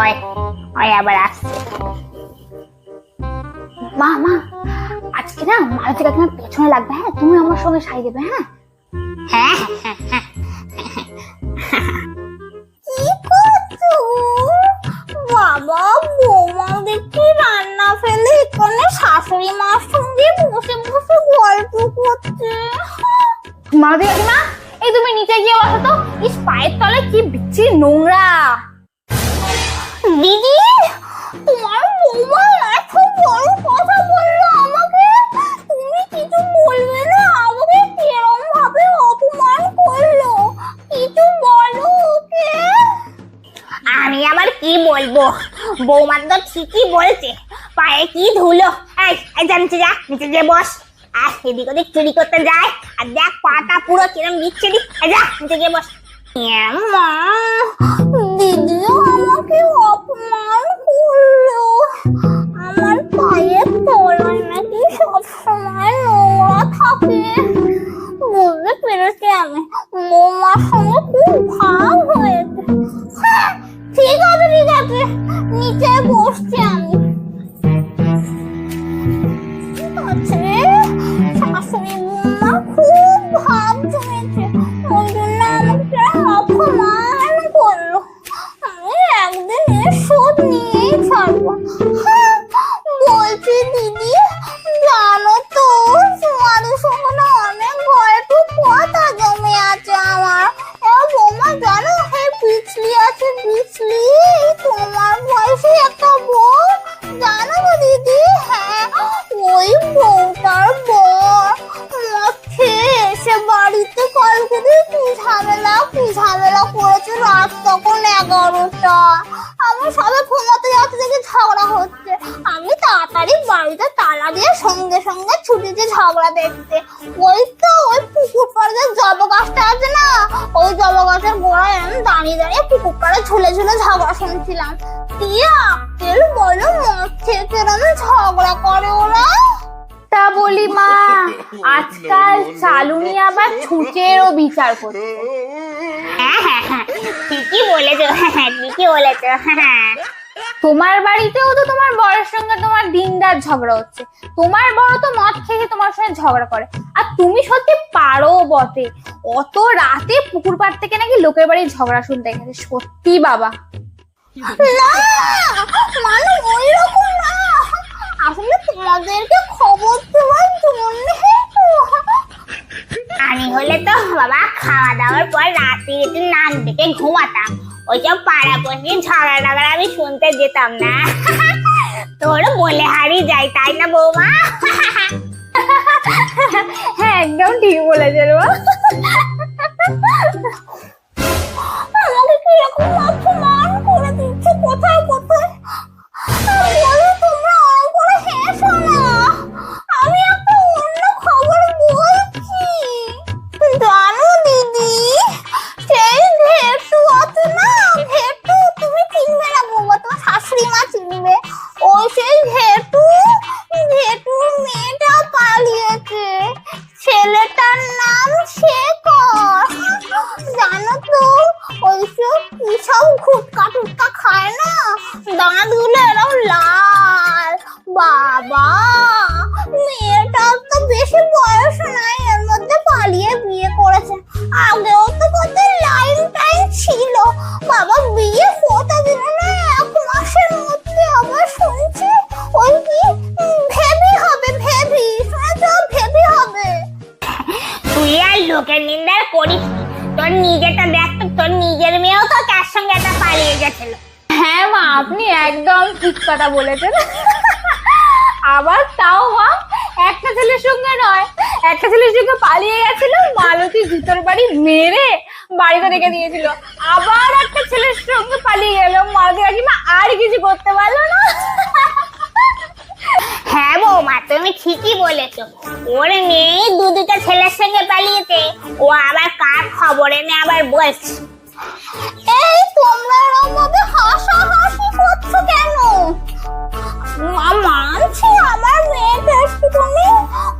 ওই ওই আবার আসছে। মা মা আজকে না মালতী কাকিমার পেছনে লাগবে হ্যাঁ? তুমি আমার সঙ্গে সাই দেবে হ্যাঁ? হ্যাঁ হ্যাঁ হ্যাঁ বাবা বৌমা দেখি রান্না ফেলে এখানে শাশুড়ি মার সঙ্গে বসে বসে গল্প করছে। মালতী কাকিমা এই তুমি নিচে গিয়ে বসো তো। ইস পায়ের তলায় কি বিচ্ছিরি নোংরা। দিদি? তোমার বৌমা এত বড় কথা বলল আমাকে। তুমি কিছু বলবে না, আমাকে কিরম ভাবে অপমান করল। কিছু বলো ওকে। আমি আবার কি বলব? বৌমা তো ঠিকই বলছে, পায়ে কি ধুলো? এই এই নিচে যা, নিচে গিয়ে বস। আর এদিক ওদিক চুরি করতে যায়। আর দেখ পাটা পুরো কিরম বিচ্ছিরি যা, নিচে গিয়ে বস। ইয়া, মা দিদিও আমাকে অপমান করল সঙ্গে সঙ্গে ছুটেছি ঝগড়া দেখতে। ওই তো ওই পুকুর পাড়ে যে জবা গাছটা আছে না ওই জবা গাছের গোড়ায় আমি দাঁড়িয়ে দাঁড়িয়ে পুকুর পাড়ে ঝুলে ঝুলে ঝগড়া শুনছিলাম। দিয়ে আক্কেল বলো খেয়ে কেরম ঝগড়া করে ওরা? তা বলি মা আজকাল চালুনি আবার ছুঁচেরও বিচার করছে। হ্যাঁ হ্যাঁ হ্যাঁ ঠিকই বলেছ হ্যাঁ ঠিকই বলেছ হ্যাঁ। তোমার বাড়িতেও তো তোমার বরের সঙ্গে তোমার দিনদার ঝগড়া হচ্ছে। তোমার বড় তো মদ খেয়ে তোমার সঙ্গে ঝগড়া করে। আর তুমি সত্যি পারো বটে। অত রাতে পুকুর পাড় থেকে নাকি লোকের বাড়ির ঝগড়া শুনতে গেছে, সত্যি বাবা। আসলে তোমাদেরকে খবর জন্য আমি হলে তো বাবা খাওয়া দাওয়ার পর রাতে একটু নাক ডেকে ঘুমাতাম। ওইসব পাড়া পড়ি ঝগড়া টগড়া আমি শুনতে যেতাম না। তোর বলে হারিয়ে যাই তাই না বৌমা? হ্যাঁ একদম ঠিক বলেছে রে হ্যাঁ মা আপনি একদম ঠিক কথা বলেছেন। আবার তাও মা একটা ছেলের সঙ্গে নয় একটা ছেলের সঙ্গে পালিয়ে গেছিল মালতী ভিতর বাড়ি মেরে বাড়িতে রেখে দিয়েছিল। আবার একটা ছেলের সঙ্গে পালিয়ে গেল মালতী কাকিমা আর কিছু করতে পারল না। হ্যাঁ বৌমা তুমি ঠিকই বলেছ। ওর মেয়ে দু দুটো ছেলের সঙ্গে পালিয়েছে ও আবার কার খবর এনে আবার বলছে? এই, তোমরা এরকম ভাবে হাসাহাসি করছ কেন? মানছি আমার মেয়েটা তুমি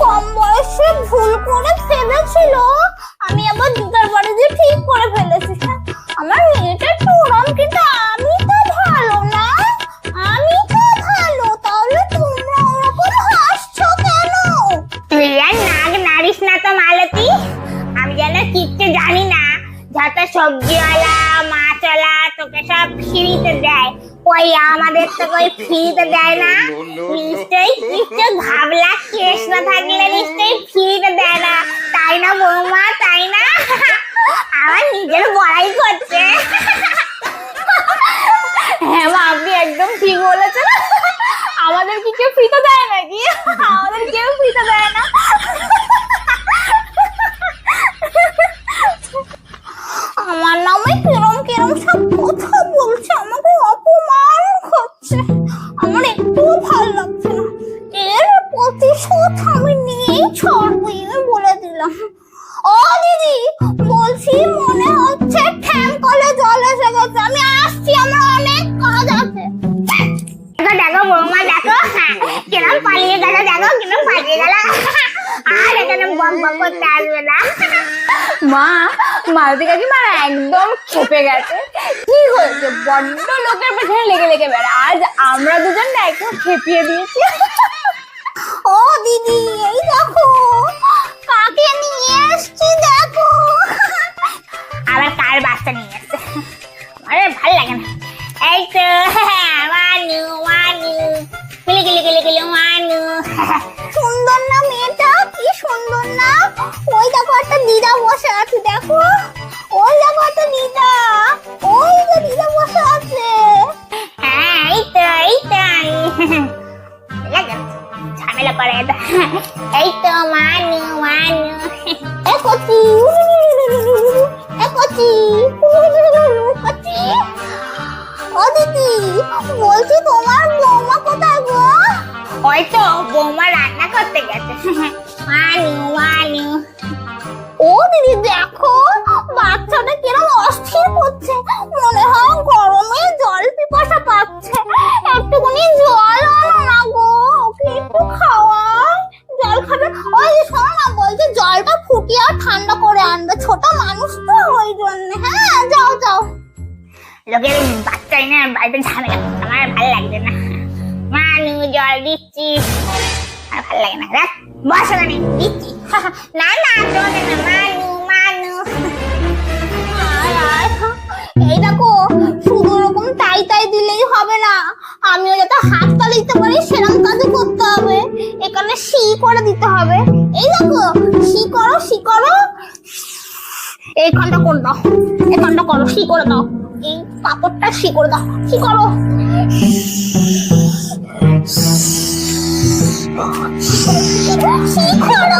কম বয়সে ভুল করে ফেলেছিল আমি আবার দুটার বাড়ি দিয়ে ঠিক করে ফেলেছি। তো ওই ফ্রিতে দেয় না? নিশ্চয়ই নিশ্চয় ঘাবলা কেস না থাকলে নিশ্চয়ই ফ্রিতে দেয় না। তাই না বৌমা তাই না? আমার নিজের বড়াই করছে। হ্যাঁ মা আপনি একদম ঠিক বলেছেন। আমাদের কি কেউ ফ্রিতে দেয় নাকি? আমাদের কেউ ফ্রিতে দেয় না। আমার নামে কিরম কিরম সব কথা বলছে কিরম পালিয়ে গেল দেখো কিন্তু পালিয়ে গেল? আর এখানে বম বম করতে আসবে না। মা মালতী কাকিমা একদম খেপে গেছে। কি হয়েছে? বড্ড লোকের পেছনে লেগে লেগে বেড়া আজ আমরা দুজন না একটু খেপিয়ে দিয়েছি। ও দিদি এই দেখো। এটা এই তো মানু মানু এ কচি এ কচি কচি ও দিদি বলছি তোমার বৌমা কোথায় গো? ওই বৌমা রান্না করতে গেছে। মানু মানু ও দিদি দেখো বাচ্চাটা কিরম অস্থির করছে। মনে হয় গরমে জল পিপাসা পাচ্ছে। একটুখানি জল ওই শোনো না বলছে জলটা ফুটিয়ে আর ঠান্ডা করে আনবে। ছোট মানুষ তো ওই জন্য। হ্যাঁ যাও যাও। লোকের বাচ্চা এনে বাড়িতে ঝামেলা আমার ভালো লাগছে না। মানু জল দিচ্ছি। আর ভালো লাগে না। রাখ বস ওখানে দিচ্ছি। না না না মানু মানু। এই দেখো শুধু তাই তাই দিলেই হবে না। আমিও যাতে হাত তালি দিতে পারি সেরকম এখানে সি করে দিতে হবে। এই দেখো, সি করো সি করো। এই এইখানটা করে দাও, এই এখানটা করো, সি করে দাও। এই পাপড়টা সি করে দাও সি করো সি করো।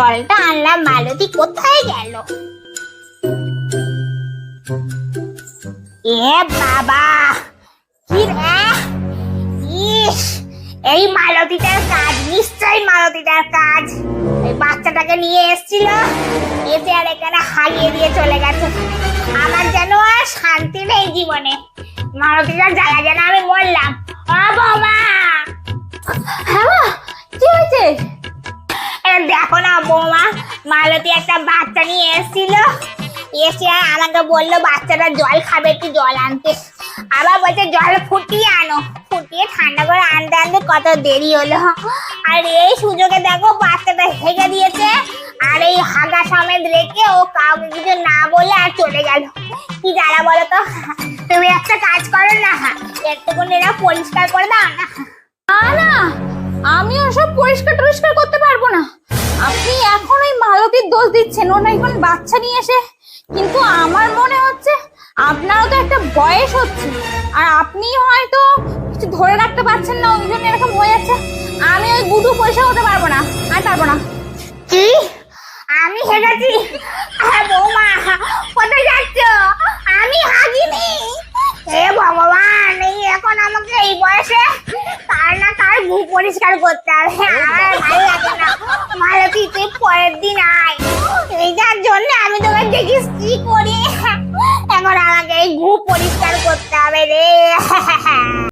জলটা আনলাম মালতী কোথায় গেল? এ বাবা এই মালতীটার কাজ, নিশ্চয়ই মালতীটার কাজ। এই বাচ্চাটাকে নিয়ে এসেছিল, এসে আর এখানে হারিয়ে দিয়ে চলে গেছে। আমার যেন আর শান্তি নেই জীবনে। মালতীটার জ্বালা যেন আমি মরলাম ও বাবা হ্যাঁ কি হয়েছে? দেখো না বৌমা, মালতী একটা বাচ্চা নিয়ে এসেছিল। এসে আমাকে বলল, বাচ্চাটা জল খাবে, একটু জল আনতে। আবার বলছে, জল ফুটিয়ে আনো। ফুটিয়ে ঠান্ডা করে আনতে আনতে কত দেরি হলো। আর এই সুযোগে দেখো, বাচ্চাটা হেগে দিয়েছে। আর এই হাগা সমেত রেখে ও কাউকে কিছু না বলে আর চলে গেল। কি যারা বলো তো? তুমি একটা কাজ করো না একটুকুনি এরা পরিষ্কার করে দাও না। না না আমি ওসব পরিষ্কার টরিষ্কার করতে পারব না। আপনি এখন ওই মালতীর দোষ দিচ্ছেন, ওর এখন বাচ্চা নিয়ে এসে। কিন্তু আমার মনে হচ্ছে আপনারও তো একটা বয়স হচ্ছে। আর আপনি হয়তো কিছু ধরে রাখতে পারছেন না, ওই জন্য এরকম হয়ে যাচ্ছে। আমি ওই গুটু পয়সা হতে পারব না, আমি পারব না। কি? আমি হেগেছি হ্যাঁ বৌমা কোথায় যাচ্ছ আমি হাগিনি হে ভগবান এই এখন আমাকে এই বয়সে কার না কার গু পরিষ্কার করতে হবে। আমার ভালো লাগে না। মালতী তুই পরের দিন আয়। এইটার জন্য আমি তোকে দেখিস কি করি। এখন আমাকে এই গু পরিষ্কার করতে হবে রে।